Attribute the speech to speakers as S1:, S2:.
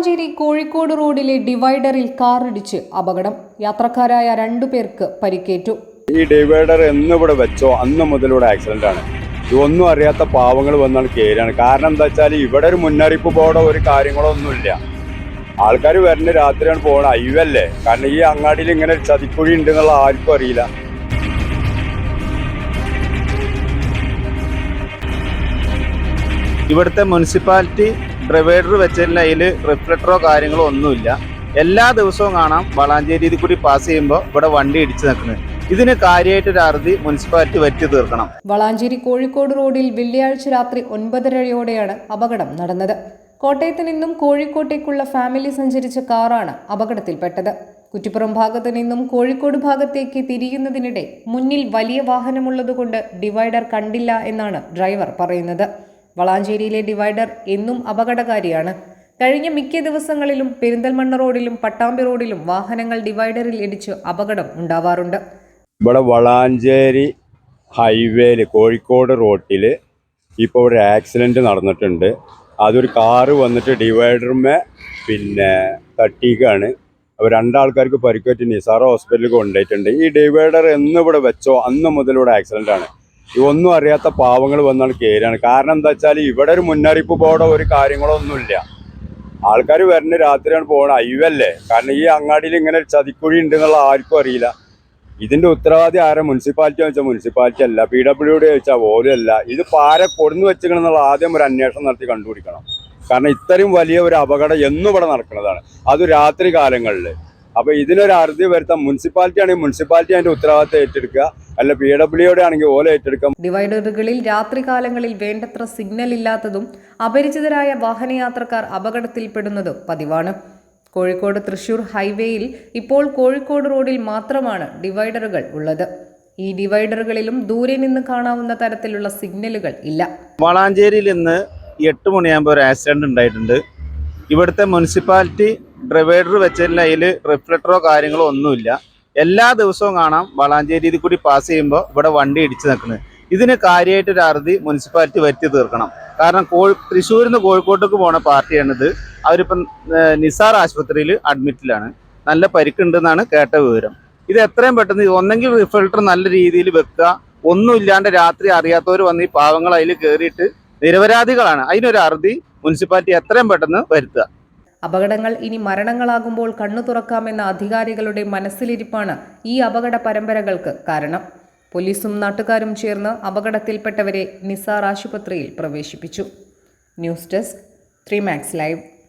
S1: വളാഞ്ചേരി കോഴിക്കോട് റോഡിലെ ഡിവൈഡറിൽ കാറിടിച്ച് അപകടം. യാത്രക്കാരായ രണ്ടു പേർക്ക് പരിക്കേറ്റു.
S2: ഈ ഡിവൈഡർ എന്നിവിടെ വെച്ചോ അന്ന് മുതൽ ഇവിടെ ആക്സിഡന്റ് ആണ്. ഇതൊന്നും അറിയാത്ത പാവങ്ങൾ വന്നാണ് കയറിയാണ് കാരണം എന്താ വെച്ചാൽ ഇവിടെ ഒരു മുന്നറിയിപ്പ് ബോർഡോ ഒരു കാര്യങ്ങളോ ഒന്നുമില്ല. ആൾക്കാർ വരുന്ന രാത്രിയാണ് പോകണ അയ്യല്ലേ കാരണം ഈ അങ്ങാടിയിൽ ഇങ്ങനെ ഒരു ചതിക്കുഴി ഉണ്ട് എന്നുള്ള ആർക്കും അറിയില്ല.
S3: ഇവിടുത്തെ മുനിസിപ്പാലിറ്റി ഡിവൈഡർ വെച്ചതിൽ അതിൽ റിഫ്ലക്ടറോ കാര്യങ്ങളോ ഒന്നുമില്ല. എല്ലാ ദിവസവും കാണാം. വളാഞ്ചേരി കൂടി പാസ് ചെയ്യുമ്പോൾ ഇവിടെ വണ്ടി ഇടിച്ചു നിൽക്കുന്നത് ഇതിന് കാര്യമായിട്ടൊരു അറുതി മുനിസിപ്പാലിറ്റി വറ്റി തീർക്കണം.
S1: വളാഞ്ചേരി കോഴിക്കോട് റോഡിൽ വെള്ളിയാഴ്ച രാത്രി ഒൻപതരയോടെയാണ് അപകടം നടന്നത്. കോട്ടയത്ത് നിന്നും കോഴിക്കോട്ടേക്കുള്ള ഫാമിലി സഞ്ചരിച്ച കാറാണ് അപകടത്തിൽപ്പെട്ടത്. കുറ്റിപ്പുറം ഭാഗത്ത് നിന്നും കോഴിക്കോട് ഭാഗത്തേക്ക് തിരിയുന്നതിനിടെ മുന്നിൽ വലിയ വാഹനമുള്ളതുകൊണ്ട് ഡിവൈഡർ കണ്ടില്ല എന്നാണ് ഡ്രൈവർ പറയുന്നത്. വളാഞ്ചേരിയിലെ ഡിവൈഡർ എന്നും അപകടകാരിയാണ്. കഴിഞ്ഞ മിക്ക ദിവസങ്ങളിലും പെരിന്തൽമണ്ണ റോഡിലും പട്ടാമ്പി റോഡിലും വാഹനങ്ങൾ ഡിവൈഡറിൽ ഇടിച്ച് അപകടം ഉണ്ടാവാറുണ്ട്.
S2: ഇവിടെ വളാഞ്ചേരി ഹൈവേയിൽ കോഴിക്കോട് റോട്ടിൽ ഇപ്പോൾ ഒരു ആക്സിഡന്റ് നടന്നിട്ടുണ്ട്. അതൊരു കാറ് വന്നിട്ട് ഡിവൈഡറുമേ പിന്നെ തട്ടിക്കാണ്. അപ്പോൾ രണ്ടാൾക്കാർക്ക് പരിക്കേറ്റ് നിസാറ ഹോസ്പിറ്റലിൽ കൊണ്ടുപോയിട്ടുണ്ട്. ഈ ഡിവൈഡർ എന്ന് ഇവിടെ വെച്ചോ അന്ന് മുതൽ ഇവിടെ ആക്സിഡന്റ് ആണ്. ഇതൊന്നും അറിയാത്ത പാവങ്ങൾ വന്നാണ് കയറിയാണ് കാരണം എന്താ വെച്ചാൽ ഇവിടെ ഒരു മുന്നറിയിപ്പ് ബോർഡോ ഒരു കാര്യങ്ങളോ ഒന്നുമില്ല. ആൾക്കാർ വരുന്ന രാത്രിയാണ് പോകണം അയ്യല്ലേ കാരണം ഈ അങ്ങാടിയിൽ ഇങ്ങനെ ഒരു ചതിക്കുഴി ഉണ്ട് എന്നുള്ള ആർക്കും അറിയില്ല. ഇതിന്റെ ഉത്തരവാദി ആരാ? മുനിസിപ്പാലിറ്റി വെച്ചാൽ മുനിസിപ്പാലിറ്റി അല്ല. പി ഡബ്ല്യു ഡി വെച്ചാൽ ഓലും അല്ല. ഇത് പാര കൊടുന്നു വെച്ചിക്കണം എന്നുള്ള ആദ്യം ഒരു അന്വേഷണം നടത്തി കണ്ടുപിടിക്കണം. കാരണം ഇത്രയും വലിയ ഒരു അപകടം എന്നും ഇവിടെ നടക്കുന്നതാണ്. അത് രാത്രി കാലങ്ങളിൽ അപ്പൊ ഇതിനൊരു അറുതി വരുത്താൻ മുനിസിപ്പാലിറ്റി ആണെങ്കിൽ മുനിസിപ്പാലിറ്റി അതിന്റെ ഉത്തരവാദിത്തം ഏറ്റെടുക്കുക. അല്ല പി ഡബ്ല്യുടെ ആണെങ്കിൽ ഓല ഏറ്റെടുക്കാം
S1: ഡിവൈഡറുകളിൽ രാത്രികാലങ്ങളിൽ വേണ്ടത്ര സിഗ്നൽ ഇല്ലാത്തതും അപരിചിതരായ വാഹനയാത്രക്കാർ അപകടത്തിൽപ്പെടുന്നതും പതിവാണ്. കോഴിക്കോട് തൃശൂർ ഹൈവേയിൽ ഇപ്പോൾ കോഴിക്കോട് റോഡിൽ മാത്രമാണ് ഡിവൈഡറുകൾ ഉള്ളത്. ഈ ഡിവൈഡറുകളിലും ദൂരെ നിന്ന് കാണാവുന്ന തരത്തിലുള്ള സിഗ്നലുകൾ ഇല്ല.
S3: വളാഞ്ചേരിയിൽ ഇന്ന് എട്ട് മണിയാകുമ്പോൾ ഒരു ആക്സിഡന്റ് ഉണ്ടായിട്ടുണ്ട്. ഇവിടുത്തെ മുനിസിപ്പാലിറ്റി ഡിവൈഡർ വെച്ചതിൽ അതിൽ റിഫ്ലക്ടറോ കാര്യങ്ങളോ ഒന്നുമില്ല. എല്ലാ ദിവസവും കാണാം. വളാഞ്ചേരി കൂടി പാസ് ചെയ്യുമ്പോൾ ഇവിടെ വണ്ടി ഇടിച്ചു നിൽക്കുന്നത് ഇതിന് കാര്യമായിട്ടൊരു അറുതി മുനിസിപ്പാലിറ്റി വരുത്തി തീർക്കണം. കാരണം കോഴി തൃശ്ശൂരിൽ നിന്ന് കോഴിക്കോട്ടേക്ക് പോണ പാർട്ടിയാണിത്. അവരിപ്പം നിസാർ ആശുപത്രിയിൽ അഡ്മിറ്റിലാണ്. നല്ല പരിക്കുണ്ടെന്നാണ് കേട്ട വിവരം. ഇത് എത്രയും പെട്ടെന്ന് ഒന്നെങ്കിൽ റിഫിൽട്ടർ നല്ല രീതിയിൽ വെക്കുക. ഒന്നുമില്ലാണ്ട് രാത്രി അറിയാത്തവർ വന്ന് ഈ പാവങ്ങൾ അതിൽ കയറിയിട്ട് നിരപരാധികളാണ്. അതിനൊരു അറുതി മുനിസിപ്പാലിറ്റി എത്രയും പെട്ടെന്ന് വരുത്തുക.
S1: അപകടങ്ങൾ ഇനി മരണങ്ങളാകുമ്പോൾ കണ്ണു തുറക്കാമെന്ന അധികാരികളുടെ മനസ്സിലിരിപ്പാണ് ഈ അപകട പരമ്പരകൾക്ക് കാരണം. പോലീസും നാട്ടുകാരും ചേർന്ന് അപകടത്തിൽപ്പെട്ടവരെ നിസാർ ആശുപത്രിയിൽ പ്രവേശിപ്പിച്ചു. News desk three max live.